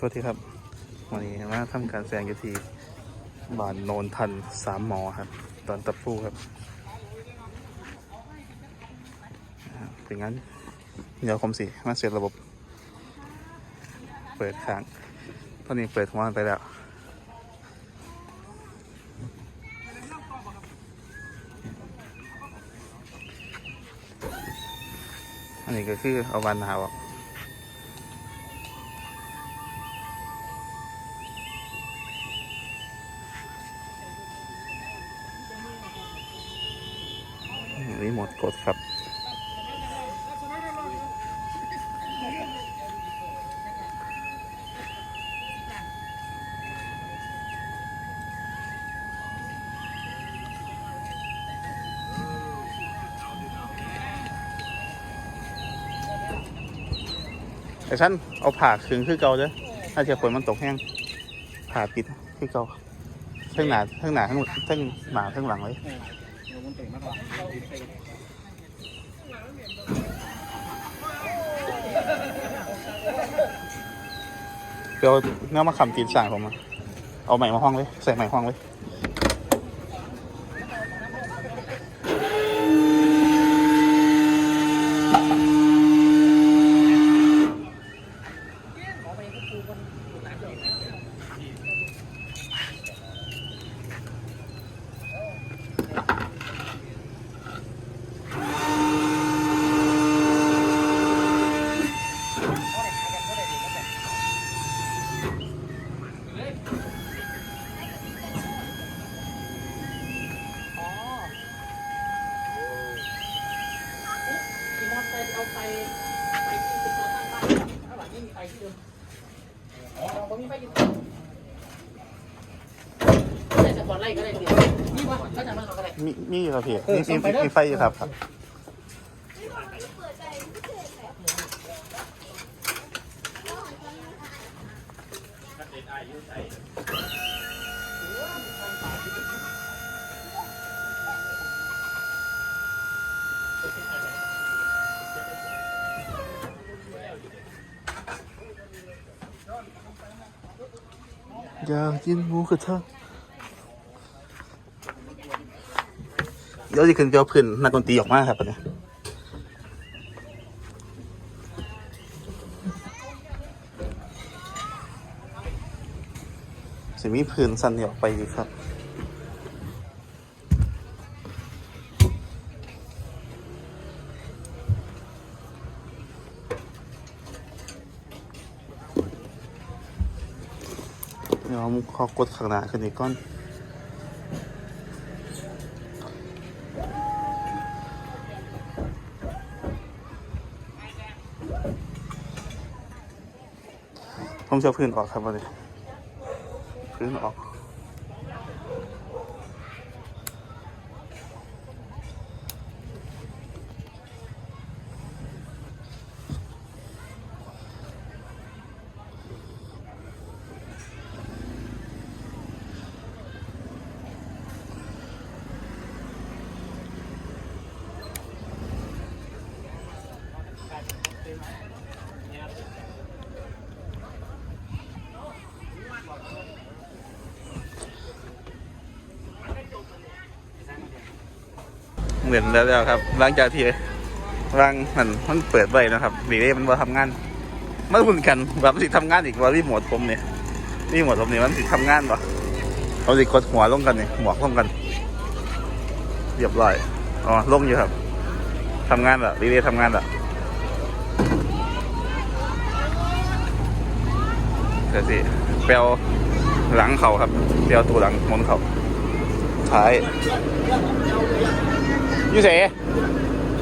สวัสดีครับ วันนี้มาทำการแสดงอยู่ที่บ้านโนนทันสามหมอครับ ตอนตะปูครับอ่าเป็นงั้น เดี๋ยวผมสิมาเสร็จระบบ เปิดค้าง ตอนนี้เปิดหัวมันไปแล้วอันนี้ก็คือเอาวันหนาวออก แต่ฉันเอาผ่าคืนคือเก่าเด้อถ้าเทียฝนมันตกแห้งผ่าปิดคือเก่าทั้งหนาทั้งหนาทั้งทั้งหนาทั้งหลังเลยเดี๋ยวเนื้อมาขำตีนสั่งผมมาเอาใหม่มาห้องเลยใส่ใหม่ห้องเลย ขี่มอเตอร์ไซค์เอาไปไปที่จุดต่อตั้งบ้านข้างหลังไม่มีไฟที่เดิมอ๋อผ มมีไฟอยู่แต่สปอร์ตไลท์ก็ได้เดียวนี่ว่าก็จะมาเอาก็ได้มีมีอยู่ครับพี่เออมีส่มีงไปเด้อมีไฟอยู่ครับครับ อยากกินหมูกระทะเดี๋ยวจะขึ้นเจ้าพื้นนักดนตรีออกมาครับอันนี้สิมีพื้นสั่นออกไปดีครับ ดี๋ยวผมขอกดข้างหน้าขึ้นอีกก้อนผมจะเอาพื้นออกครับวันนี้พื้นออก เหมือนแล้วครับหลังจากที่วางมันมันเปิดไว้นะครับดีเลยมันว่าทำงานมันเหมือนกันแบบสิทำงานอีกว่ารีโมทผมเนี่ยรีโมทผมเนี่ยมันสิทำงานปะเขาสิกดหัวลงกันเนี่ยหมวกลงกันเรียบร้อยอ๋อลงอยู่ครับทำงานละดีเลยทำงานละเดี๋ยวสิเปลวหลังเขาครับเปลวตัวหลังมนเขาท้าย อยู่เส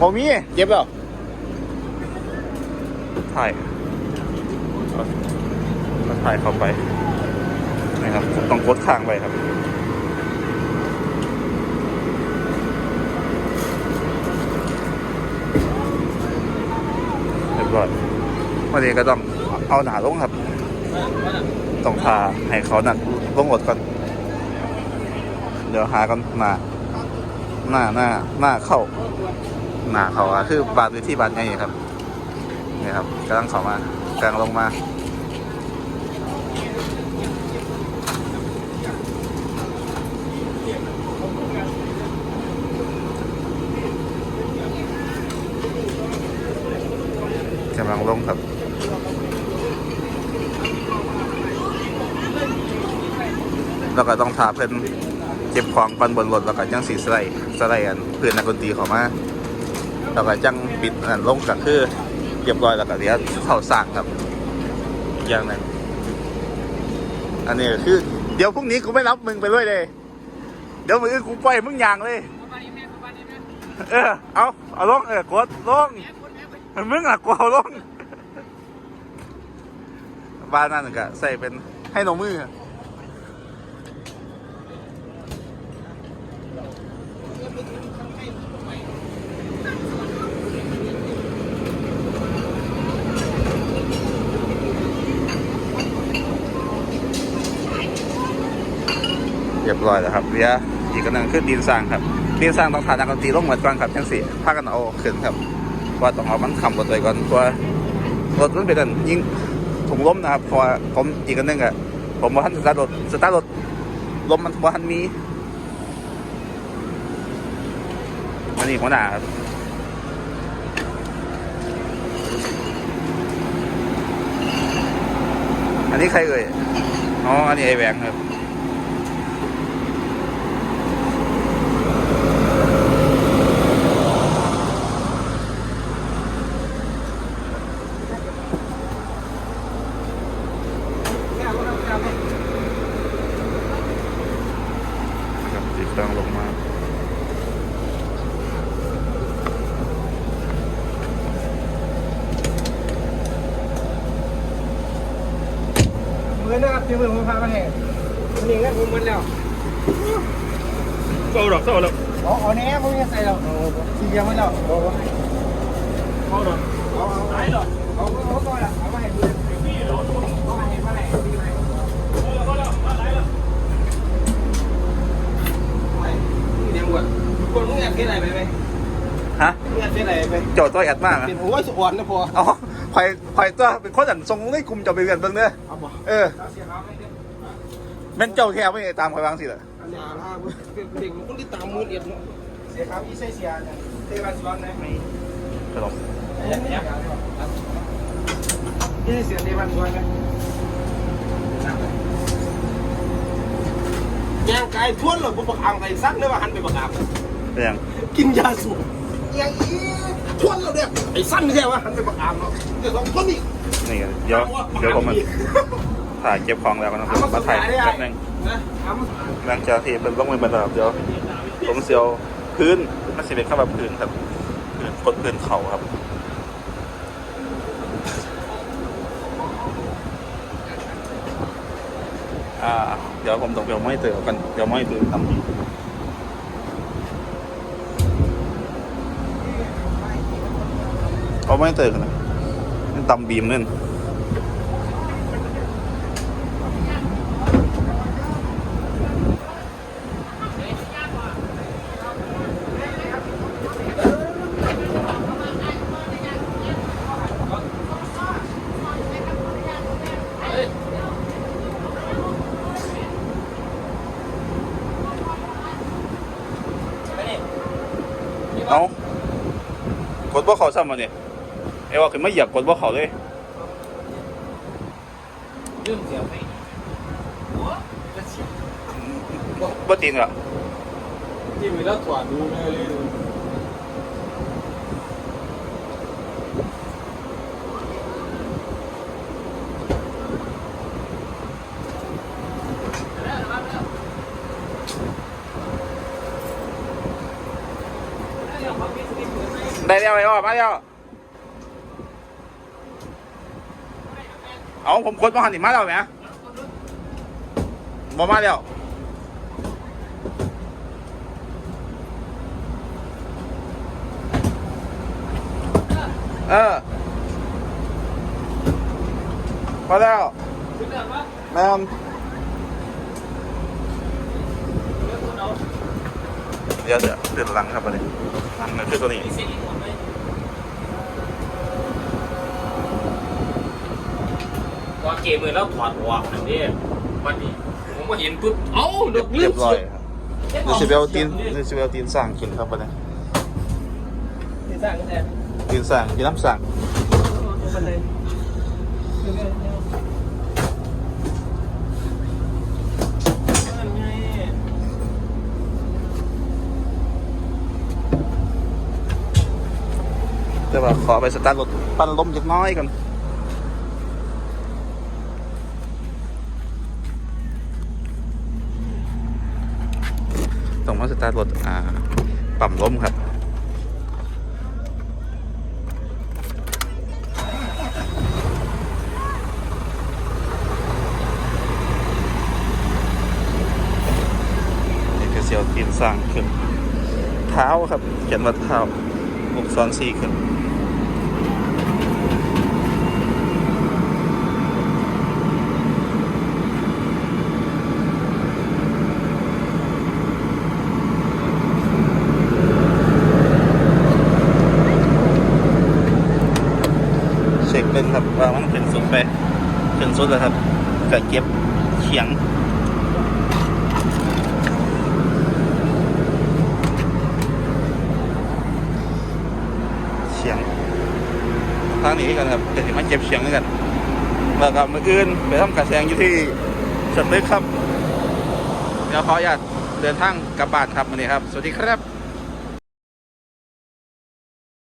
ผมมีเจ็บแล้วถ่ายก็ถ่ายเข้าไปนะครับต้องกดข้างไปครับเรียบร้อยวันนี้ก็ต้องเอาหนาลงครับ ต้องพาให้เขาหนักลงหมดก่อน เดี๋ยวหากันมา หน้าหน้าหน้าเข้าหน้าเขาอะคือบาดวิที่บาดไงครับนี่ครับกำลังเข้ามากลางลงมากำลังลงครับแล้วก็ต้องถาเพิ่น ก็บของปันบนรถแล้วก็จังสีสไลด์สไลด์อันเพื่อนนักดนตรีเขามาแล้วก็จังปิดอันลงก็คือเรียบร้อยแล้วก็เดี๋ยวเขาสร้างครับอย่างหนึงอันนี้คือ เดี๋ยวพรุ่งนี้กูไม่รับมึงไปด้วยเลย เดี๋ยวมึงกูปล่อยมึงอย่างเลยเออเอาเอาลงเออกดลงมึงอะกูเอาลงบ้านนั่นก็ใส่เป็นให้หนมือ ร้อยแล้วครับเดี๋ยอีกอันหนึงคือดินสร้างครับดินสร้างต้องผ่านนักดนตรีลงหมดก่อนครับทั้งสี่พากันเอาขึ้นครับว่าต้องเอามันขับรถไปก่อนเพราะว่ารถมันเป็นอันยิ่งถุงล้มนะครับพราะว่าผมอีกอันหนึงอะผมว่าท่านสตาร์ทรถสตาร์ทรถล้มมันว่าท่านมีอันนี้หัวหน้าครับอันนี้ใครเอ่ย อ๋อ อันนี้ไอแหวงครับติดตั้งลงมา มือนะครับที่มือผมพามาให้นี่ก็ผมมันแล้วเศร้าดอกเศร้าแล้วอ๋ออ๋อแน่ผมยังใส่แล้วทีเดียวมันแล้วเอาเอาเอาเอาเอาเอาก่อนละเอามาให้ดูเอามาให้มาให้ดูให้เนี่ยหมดคนมึงอยากเสียอะไรไปไหมฮะมึงอยากเสียอะไรไปโจทย์ตัวแอดมากนะเป็นหัวสวนนะพอ อ๋อคอยคอยตัวเป็นคนอันทรงในกลุ่มเจะไปเรียนเบิ่งเด้อเอาบ่เออเอาเสียเขาไม่ได้แม่นเจ้าแท้ไม่ได้ตามคอยวางสิล่ะอันนี้อาล่าเด็กมันคนที่ตามมือเอ็ดเนาะเสียครับอีเสียเนี่ยเทวันสวนนะไม่ขนมนี่เสียเทวันสวนนะย่างกายทวนหรอผมบอกอ่างไก่ซักเลยว่าหันไปบอกอ่างเป็นยังกินยาสูบอย่างอี ทวนเราเนี่ยไอ้สั้นไม่ใช่ว่าหันไปบอกอ่างเนาะเดี๋ยวสองคนอีกนี่กันเดี๋ยวเดี๋ยวผมมันถ่ายเก็บของแล้วกันนะครับมาถ่ายแป๊บนึงนะเอามาหลังจากที่เป็นลงมือเป็นระดับเดี๋ยวผมเสียวพื้นมันสิเป็นข้าวแบบพื้นครับพื้นกดพื้นเข่าครับอ่าเดี๋ยวผมต้องเดี๋ยวไม่เตือกันเดี๋ยวไม่เตือทำดี เอาไม่เตือกันนะนี่ตำบีมนั่นเอากดว่าเขาซ้ำมาเนี่ย ไอ้ว่าคือไม่เหยียบกดว่าเขาเลยเรื่องเสียไปว่ตีนหรอที่มีแล้วถอดดูเลยเลยได้แล้วไอ้ว่ามาแล้ว เอาผมกดมาหันอีกมาแล้วไหมบอมาแล้วเออพอแล้วแม่มเดี๋ยวเดี๋ยวเดือดหลังครับอันนี้หลังคือตัวนี้ อเกมือแล้วถอดหัวอนนี่วันนี้ผมมาเห็นปุ๊บเอ้าดอกเรียบร้อยครับเดี๋ยวสิเบลตีนเดี๋ยวสิเบลตีนสั่งกินครับวันนี้กินสั่งกันแต่ตีนสั่งกินน้ำสั่งจะนไดาขอไปสตาร์ทรถปั้นลมจักน้อยก่อน ต้องมาสตาร์ทรถอ่าปั๊มล้มครับนี่คือเสียวตีนสร้างขึ้น เท้าครับเขียนว่าเท้าหกซ้อนสี่ขึ้น เช็คเป็นครับว่ามันเป็นสุดไปเป็น สุดแล้วครับก็เก็บเขียงเชียงทางนี้กันครับเป็นที่มาเก็บเชียงด้วยกันแล้วก็มืออื่นไปทำการแสงอยู่ที่สตึกครับเดี๋ยวขออนุญาตเดินทางกลับบ้านครับวันนี้ครับ สวัสดีครับ